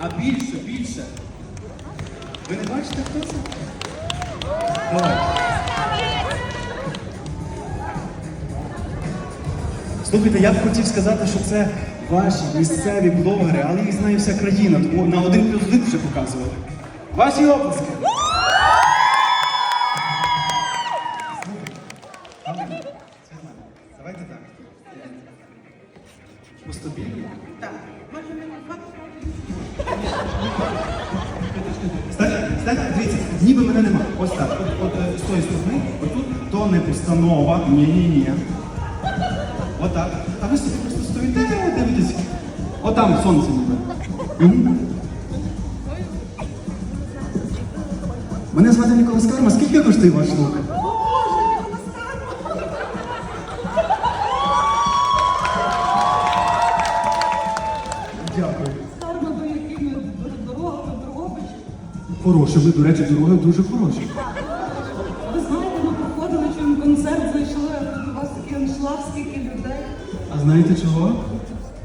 А більше, більше. Ви не бачите, хто це? Слухайте, я б хотів сказати, що це ваші місцеві блогери, але їх знає вся країна, тому на один плюс один вже показували. Ваші оплески. Ніби мене нема. Ось так. От, от е, з тої сторони, отут, то не постанова. Ні-ні-ні. Отак. А ви собі просто стоїте, дивитесь. Отам сонце ніби. Мене звати Ніколас Карма. Скільки коштує ваш лук? Хороше, ви, до речі, дороги дуже хороші. Ви знаєте, ми проходили чуємо концерт, зайшли, а тут у вас такий аншлаг, скільки людей. А знаєте чого?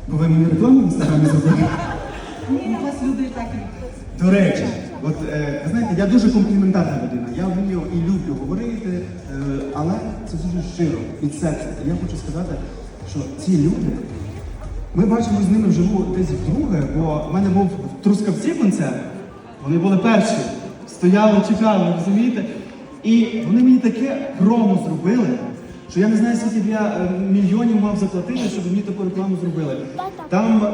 Бо ви мені рекламу в інстаграмі зробили. Ні, вас люди і так. До речі, от е, знаєте, я дуже компліментарна людина. Я вмію і люблю говорити, е, але це дуже щиро від серця. Я хочу сказати, що ці люди, ми бачимо з ними вживу десь вдруге, бо в мене був в Трускавці концерт. Вони були перші, стояли, чекали, розумієте? І вони мені таке промо зробили, що я не знаю, скільки я е, мільйонів мав заплатити, щоб мені таку рекламу зробили. Там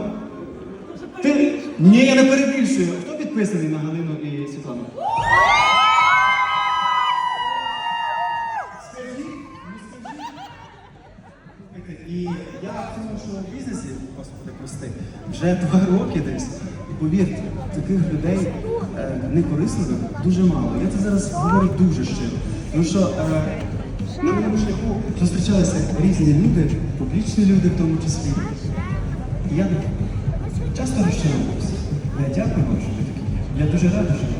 ти... Ні, я не перебільшую. Хто підписаний на Галину і Світлану? І я в цьому шоу-бізнесі, господи, прости, вже два роки десь. І повірте, таких людей некорисливих дуже мало. Я це зараз говорю дуже щиро. Тому що е, на моєму шляху зустрічалися різні люди, публічні люди в тому числі. Я часто розчаровувався. Дякую вам, що ви такі. Я дуже радий, що ви.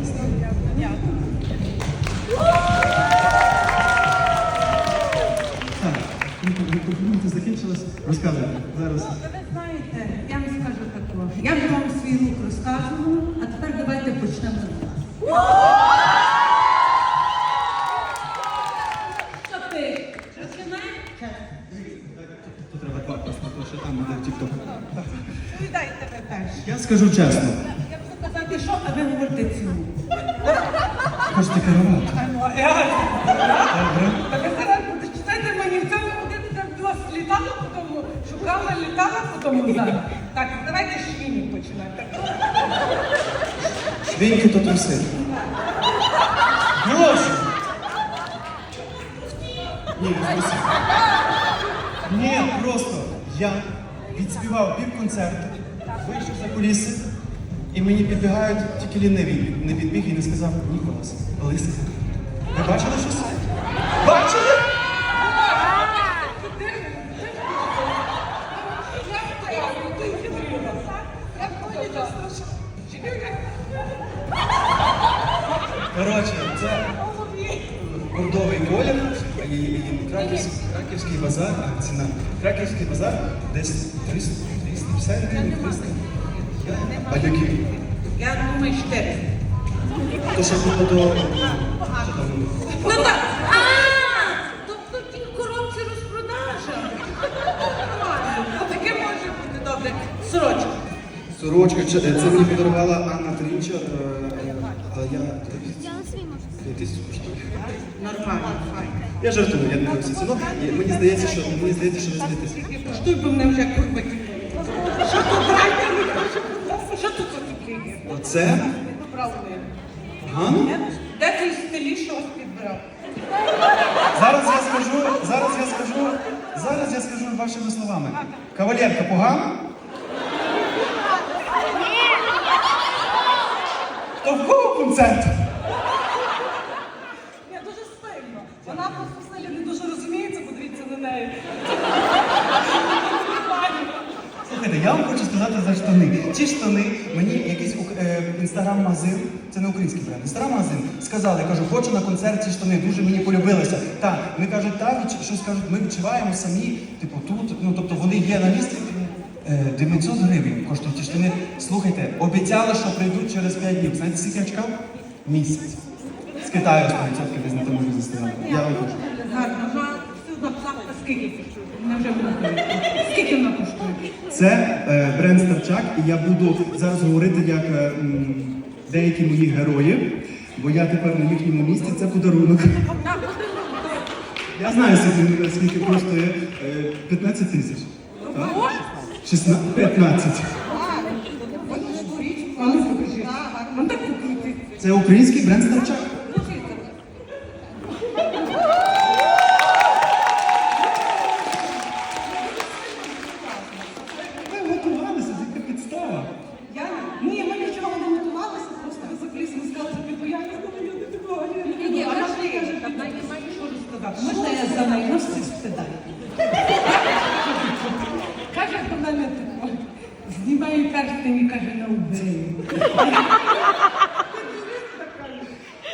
Так, ну, компліменти закінчились. Розказуйте. Ви знаєте, я вам скажу такого. Я вже вам свій лук розказувала, а тепер давайте почнемо з вас. Що ти? Треба папа, тому що там буде тік-ток. Відповідайте ви. Я скажу чесно, Я буду казати, що, а ви говорите цю. хочете керувати. Добре. Так ви зараз читати мені в цьому будете до вас літала, потім шукала, літала, потім зараз. Так, давайте швіні Швиньки тут труси. Гроші! Ні, труси. Ні, просто я відспівав пів концерту, вийшов за куліси, і мені підбігають тільки ліниві. Не підбіг і не сказав Ніколас, Лисик. Ви бачили щось? Коротше, це бордовий колір і, і краківський, краківський базар, а ціна. Краківський базар десь 300, 350 300. Я Бадюки. Я думаю, чотири. То, що було до... Ну так, а, тобто ті коробці розпродажа. Таке може бути добре. Сорочка. Сорочка, це це мені подарувала Анна Трінча, е, е, я Я на свій можу. 2000 коштує. Нормально, файно. Я жартую, я не дивився ціну. І Мені здається, що мені здається, що ви злитеся. Скільки коштує, бо мене вже курва Що тут брати? Що тут таке? Оце. Гану? Де той стиліст, що вас підбирав? Зараз я скажу, зараз я скажу, зараз я скажу вашими словами. Кавалерка погана? То в кого концерт? Я дуже стильно. Вона просто в стилі не дуже розуміється, подивіться на неї. Слухайте, я вам хочу сказати за штани. Ці штани мені якийсь е, інстаграм-магазин, це не український бренд, інстаграм-магазин, сказали, кажу, хочу на концерт ці штани, дуже мені полюбилися. Так, вони кажуть, так, щось кажуть, ми відчуваємо самі, типу, тут, ну тобто вони є на місці. Е, 900 гривень коштують ті штани. Слухайте, обіцяли, що прийдуть через 5 днів. Знаєте, скільки я чекав? Місяць. З Китаю 100% десь на тому застигали. Я вам кажу. Гарно, ну, а одно скільки вже. Скільки вона коштує? Це е, бренд Старчак, і я буду зараз говорити як е, м, деякі мої герої, бо я тепер на їхньому місці. Це подарунок. Я знаю, скільки, скільки коштує е, 15 тисяч. Так? 16, 15. А ну покажи. Ну так купити. Це український бренд Старчак. Ви готувалися, яка підстава. Я ні, ми нічого не готувалися, просто ви сказали, що я не знаю, я такого, Ні, ні, вона вона ж каже, там навіть що розказати. можна я за нею на спитаю? Каже до мене тако, знімаю перстень і каже, на убею.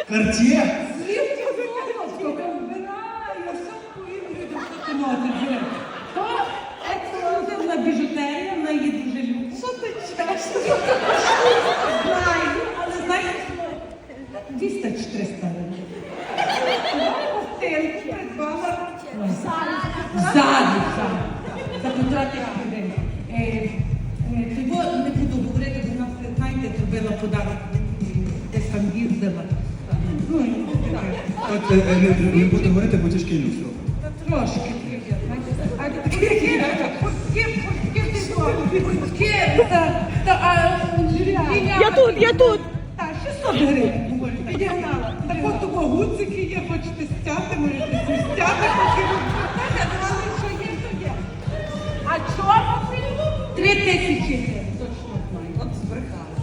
Карт'є! Звідки волоска, вбираю, все повітря, що ти носиш. То ексклюзивна біжутерія, вона її дуже любить. Що ти чеш? Знаю, але знаєш, 200 чи 300 гривень. Гостинку придбала. Ззаду, ззаду. За потратив людей. От е, е, не, не буду говорити, бо тяжкий люд. Трошки привіт. А Я тут, я тут. Та, 600 гривень. Підігнала. Так от того гуцики є, хочете стяти, можете стяти, поки ви але що є, то є. А чого фільму? Три тисячі гривень. Точно знаю. От збрехала.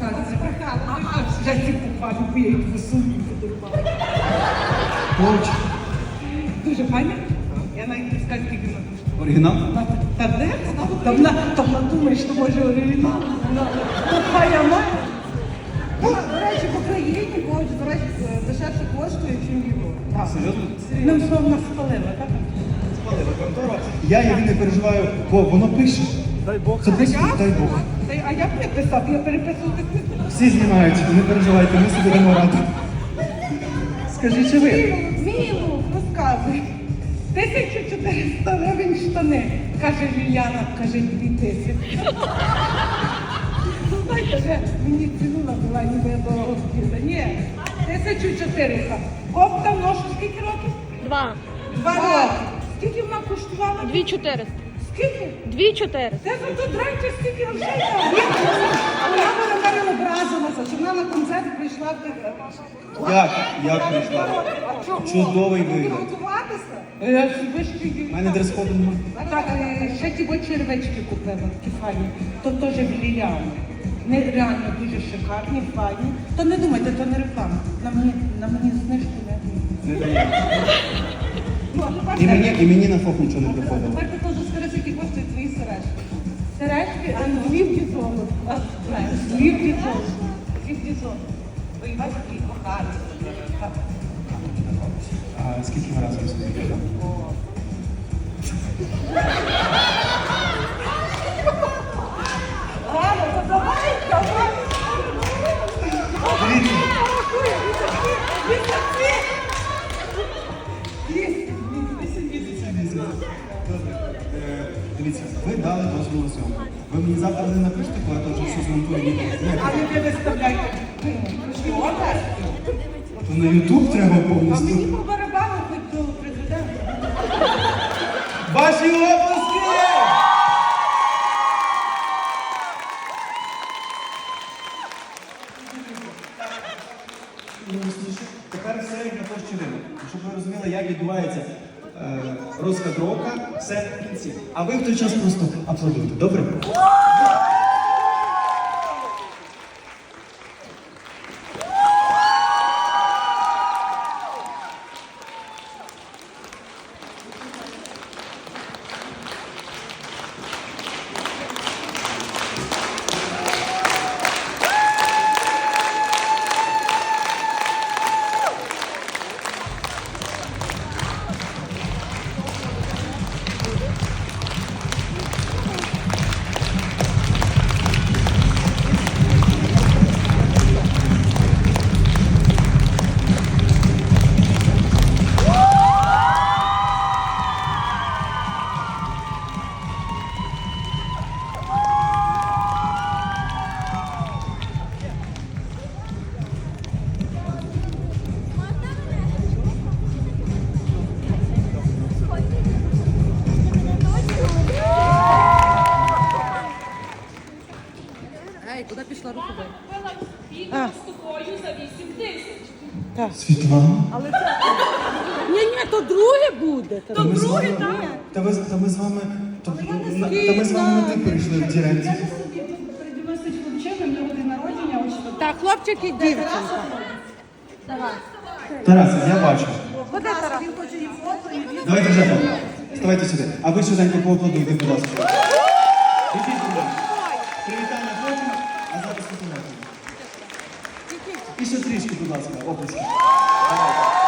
Так, збрехала. Ага, вже ці купали, бо я їх висунути подивала. Поруч. Дуже файно. Я навіть не скажу, скільки. Оригінал? Та де? Та вона, та вона що може оригінал. Та мать. Ну, до речі, в Україні коуч, до речі, дешевше коштує, ніж в Європі. Серйозно? Нам словно нас спалила, так? Спалила контора. Я єдине переживаю, бо воно пише. Дай Бог. Це пише, дай Бог. А я б не писав, я переписувати не буду. Всі знімають, не переживайте, ми собі дамо раду. Скажіть, чи ви? Мілу, розказуй. 1400 гривень штани. Каже Ліляна, каже 2000. Ну, знаєте, вже мені ціну набила, ніби я дорого хотіла. Ні, 1400. Кофта ношу скільки років? Два. Два роки. Скільки вона коштувала? Дві чотириста. Скільки? Дві чотириста. Це за тут раніше скільки грошей? Вона мене образилася, що вона на концерт прийшла в тих. Як? Як прийшла? Чудовий вигляд. Готуватися? Я собі ще У мене дрес-коду немає. Так, е, ще ті червечки купила, такі файні. То теж в Ліляни. Не реально дуже шикарні, файні. То не думайте, то не реклама. На мені, на мені знижку не Не дає. Ну, а тепер І мені, і мені на фоп нічого не приходило. Тепер ти сережки, а злівки золото. Злівки золото. Скільки зон? Ви їх такі кохані. А скільки ви разом собі? Ладно, давай, давай. Дивіться, ви дали дозвіл на зйомку. Ви мені завтра не напишете, коли я то вже все змонтую відео. А ви не виставляйте. Що? То на Ютуб треба А мені по барабану хоч до президента. Ваші обласки! Тепер все як на площі ринок. Щоб ви розуміли, як відбувається розкадровка, все в кінці. А ви в той час просто аплодуйте. Добре? Світлана. Ні, ні, то друге буде. Та ми з вами- Та ви та ми з вами. Та, на- та ми з вами на ти перейшли в Діренці. Переді мною стоїть хлопчина, в нього день народження, ось що. Так, хлопчик і дівчинка. Тарас, я бачу. Ходи, Тарас. Давайте вже фото. Ставайте сюди. А ви швиденько поаплодуйте, будь ласка. Ідіть, будь ласка. Привітання потім, а зараз фотографія. І ще трішки, будь ласка, оплески. Хто